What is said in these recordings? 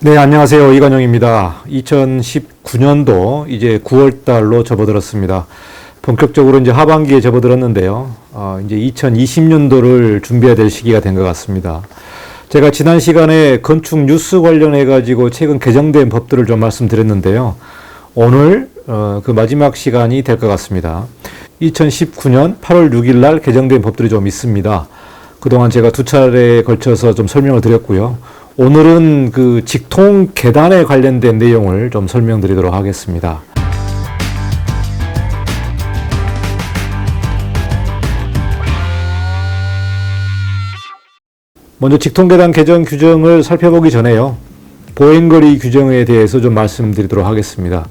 네, 안녕하세요. 이관영입니다. 2019년도 이제 9월 달로 접어들었습니다. 본격적으로 이제 하반기에 접어들었는데요. 어, 이제 2020년도를 준비해야 될 시기가 된 것 같습니다. 제가 지난 시간에 건축 뉴스 관련해 가지고 최근 개정된 법들을 좀 말씀드렸는데요. 오늘 어, 그 마지막 시간이 될 것 같습니다. 2019년 8월 6일 날 개정된 법들이 좀 있습니다. 그동안 제가 두 차례에 걸쳐서 좀 설명을 드렸고요. 오늘은 그 직통 계단에 관련된 내용을 좀 설명드리도록 하겠습니다. 먼저 직통계단 개정 규정을 살펴보기 전에요. 보행거리 규정에 대해서 좀 말씀드리도록 하겠습니다.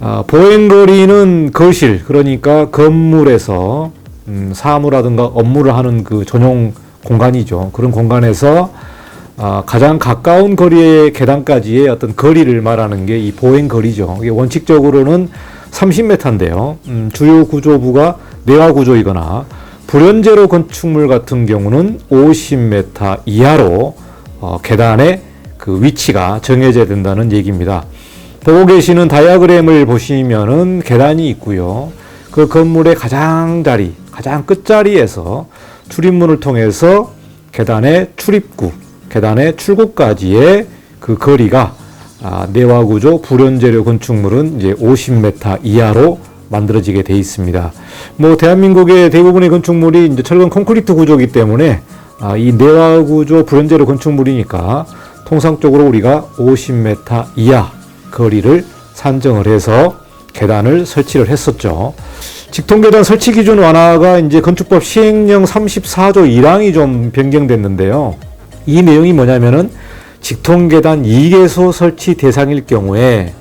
아, 보행거리는 거실, 그러니까 건물에서 음, 사무라든가 업무를 하는 그 전용 공간이죠. 그런 공간에서 아, 가장 가까운 거리의 계단까지의 어떤 거리를 말하는 게 이 보행 거리죠. 이게 원칙적으로는 30m인데요. 음, 주요 구조부가 내화 구조이거나 불연제로 건축물 같은 경우는 50m 이하로 어, 계단의 그 위치가 정해져야 된다는 얘기입니다. 보고 계시는 다이아그램을 보시면은 계단이 있고요. 그 건물의 가장 자리, 가장 끝자리에서 출입문을 통해서 계단의 출입구, 계단의 출구까지의 그 거리가 아, 내화구조 불연재료 건축물은 이제 50m 이하로 만들어지게 돼 있습니다. 뭐 대한민국의 대부분의 건축물이 이제 철근 콘크리트 구조이기 때문에 아, 이 내화구조 불연재료 건축물이니까 통상적으로 우리가 50m 이하 거리를 산정을 해서 계단을 설치를 했었죠. 직통계단 설치 기준 완화가 이제 건축법 시행령 34조 1항이 좀 변경됐는데요. 이 내용이 뭐냐면은 직통계단 2개소 설치 대상일 경우에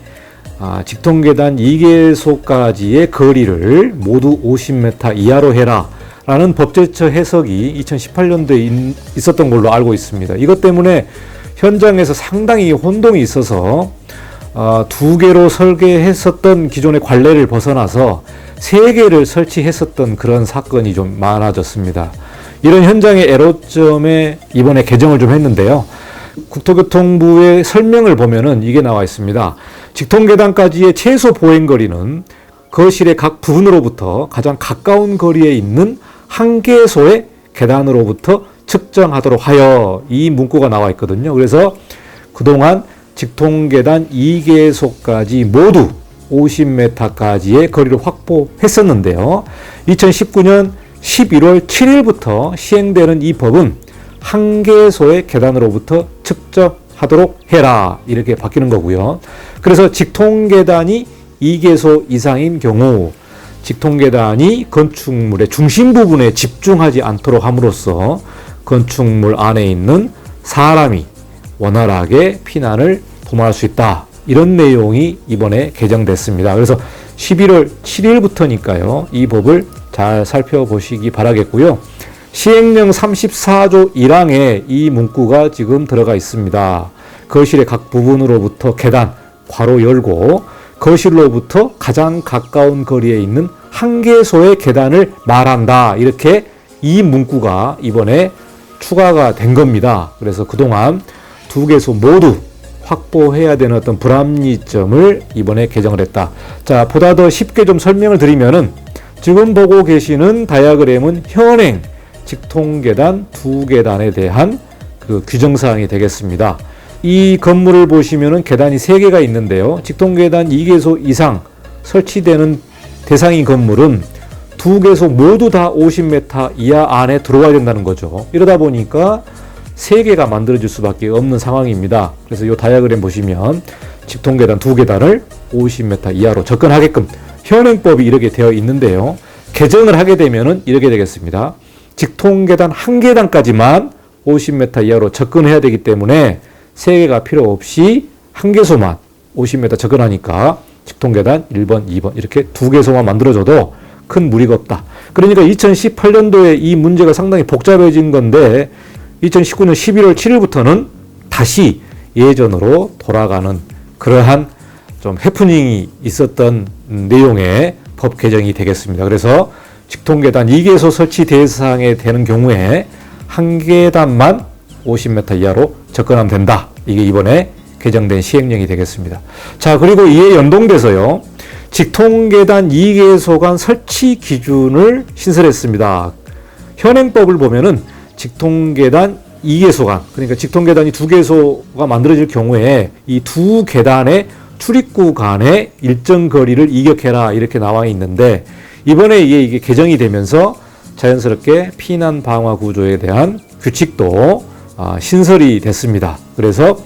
아, 직통계단 2개소까지의 거리를 모두 50m 이하로 해라. 라는 법제처 해석이 2018년도에 있었던 걸로 알고 있습니다. 이것 때문에 현장에서 상당히 혼동이 있어서 어, 두 개로 설계했었던 기존의 관례를 벗어나서 세 개를 설치했었던 그런 사건이 좀 많아졌습니다. 이런 현장의 애로점에 이번에 개정을 좀 했는데요. 국토교통부의 설명을 보면은 이게 나와 있습니다. 직통계단까지의 최소 보행거리는 거실의 각 부분으로부터 가장 가까운 거리에 있는 한 개소의 계단으로부터 측정하도록 하여 이 문구가 나와 있거든요. 그래서 그동안 직통계단 2개소까지 모두 50m까지의 거리를 확보했었는데요. 2019년 11월 7일부터 시행되는 이 법은 한 개소의 계단으로부터 측정하도록 해라. 이렇게 바뀌는 거고요. 그래서 직통 계단이 2개소 이상인 경우 직통 계단이 건축물의 중심 부분에 집중하지 않도록 함으로써 건축물 안에 있는 사람이 원활하게 피난을 도모할 수 있다. 이런 내용이 이번에 개정됐습니다. 그래서 11월 7일부터니까요. 이 법을 잘 살펴보시기 바라겠고요. 시행령 34조 1항에 이 문구가 지금 들어가 있습니다. 거실의 각 부분으로부터 계단 괄호 열고 거실로부터 가장 가까운 거리에 있는 한 개소의 계단을 말한다. 이렇게 이 문구가 이번에 추가가 된 겁니다. 그래서 그동안 두 개소 모두 확보해야 되는 어떤 불합리점을 이번에 개정을 했다. 자, 보다 더 쉽게 좀 설명을 드리면은 지금 보고 계시는 다이아그램은 현행 직통계단 두 계단에 대한 그 규정사항이 되겠습니다. 이 건물을 보시면은 계단이 세 개가 있는데요. 직통계단 2개소 이상 설치되는 대상인 건물은 두 개소 모두 다 50m 이하 안에 들어와야 된다는 거죠. 이러다 보니까 세 개가 만들어질 수밖에 없는 상황입니다. 그래서 이 다이아그램 보시면 직통계단 두 계단을 50m 이하로 접근하게끔 현행법이 이렇게 되어 있는데요. 개정을 하게 되면은 이렇게 되겠습니다. 직통계단 한 계단까지만 50m 이하로 접근해야 되기 때문에 세 개가 필요 없이 한 개소만 50m 접근하니까 직통계단 1번, 2번 이렇게 두 개소만 만들어줘도 큰 무리가 없다. 그러니까 2018년도에 이 문제가 상당히 복잡해진 건데 2019년 11월 7일부터는 다시 예전으로 돌아가는 그러한 좀 해프닝이 있었던 내용의 법 개정이 되겠습니다. 그래서 직통계단 2개소 설치 대상에 되는 경우에 한 계단만 50m 이하로 접근하면 된다. 이게 이번에 개정된 시행령이 되겠습니다. 자, 그리고 이에 연동돼서요. 직통계단 2개소 간 설치 기준을 신설했습니다. 현행법을 보면은 직통계단 2개소 간, 그러니까 직통계단이 두 개소가 만들어질 경우에 이 두 계단의 출입구 간의 일정 거리를 이격해라 이렇게 나와 있는데 이번에 이게, 이게 개정이 되면서 자연스럽게 피난 방화 구조에 대한 규칙도 아, 신설이 됐습니다. 그래서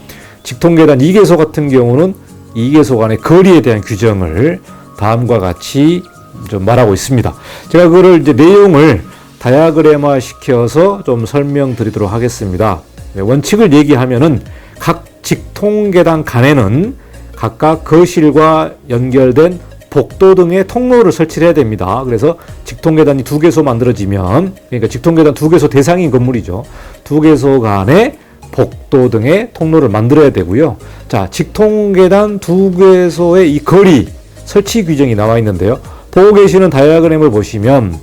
직통계단 2개소 같은 경우는 2개소 간의 거리에 대한 규정을 다음과 같이 좀 말하고 있습니다. 제가 그거를 이제 내용을 다이아그램화 시켜서 좀 설명드리도록 하겠습니다. 네, 원칙을 얘기하면은 각 직통계단 간에는 각각 거실과 연결된 복도 등의 통로를 설치를 해야 됩니다. 그래서 직통계단이 두 개소 만들어지면 그러니까 직통계단 두 개소 대상인 건물이죠. 두 개소 간에 복도 등의 통로를 만들어야 되고요. 자, 직통계단 두 개소의 이 거리 설치 규정이 나와 있는데요. 보고 계시는 다이아그램을 보시면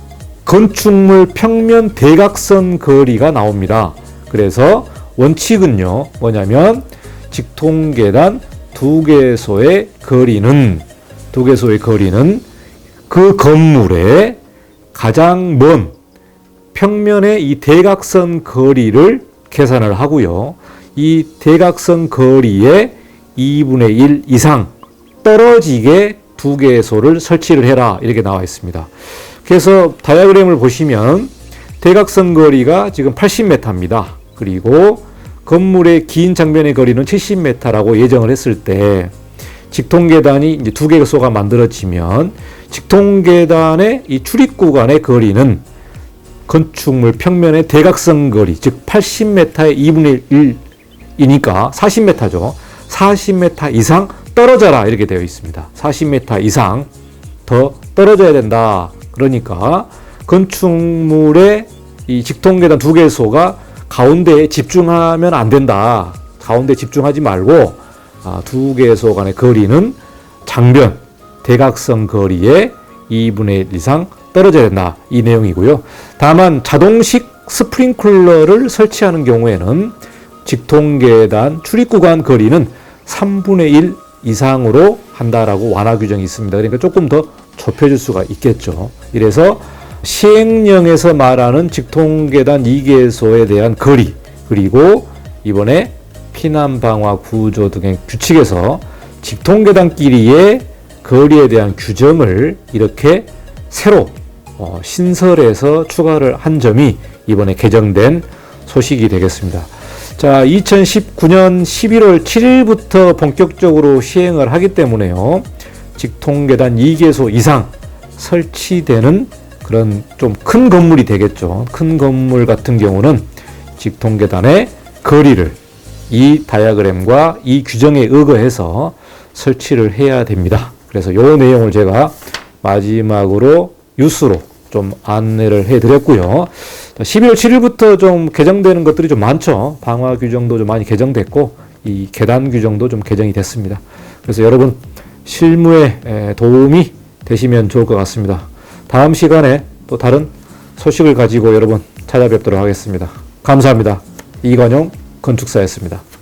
건축물 평면 대각선 거리가 나옵니다. 그래서 원칙은요, 뭐냐면 직통계단 두 개소의 거리는 두 개소의 거리는 그 건물의 가장 먼 평면의 이 대각선 거리를 계산을 하고요. 이 대각선 거리의 2분의 1 이상 떨어지게 두 개소를 설치를 해라 이렇게 나와 있습니다. 그래서 다이아그램을 보시면 대각선 거리가 지금 80m입니다. 그리고 건물의 긴 장면의 거리는 70m라고 예정을 했을 때 직통 계단이 이제 두 개소가 만들어지면 직통 계단의 이 출입 구 간의 거리는 건축물 평면의 대각선 거리, 즉 80m의 2분의 1이니까 40m죠. 40m 이상 떨어져라 이렇게 되어 있습니다. 40m 이상 더 떨어져야 된다. 그러니까 건축물의 이 직통 계단 두 개소가 가운데에 집중하면 안 된다. 가운데 집중하지 말고 아, 두 개소 간의 거리는 장변 대각선 거리의 2분의 1 이상 떨어져야 된다. 이 내용이고요. 다만 자동식 스프링클러를 설치하는 경우에는 직통계단 출입구 간 거리는 3분의 1 이상으로 한다라고 완화 규정이 있습니다. 그러니까 조금 더 좁혀질 수가 있겠죠. 이래서 시행령에서 말하는 직통계단 2개소에 대한 거리 그리고 이번에 피난 방화 구조 등의 규칙에서 직통계단끼리의 거리에 대한 규정을 이렇게 새로 어, 신설해서 추가를 한 점이 이번에 개정된 소식이 되겠습니다. 자, 2019년 11월 7일부터 본격적으로 시행을 하기 때문에요. 직통계단 2개소 이상 설치되는 그런 좀 큰 건물이 되겠죠. 큰 건물 같은 경우는 직통 계단의 거리를 이 다이아그램과 이 규정에 의거해서 설치를 해야 됩니다. 그래서 이 내용을 제가 마지막으로 뉴스로 좀 안내를 해드렸고요. 12월 7일부터 좀 개정되는 것들이 좀 많죠. 방화 규정도 좀 많이 개정됐고 이 계단 규정도 좀 개정이 됐습니다. 그래서 여러분 실무에 도움이 되시면 좋을 것 같습니다. 다음 시간에 또 다른 소식을 가지고 여러분 찾아뵙도록 하겠습니다. 감사합니다. 이관용 건축사였습니다.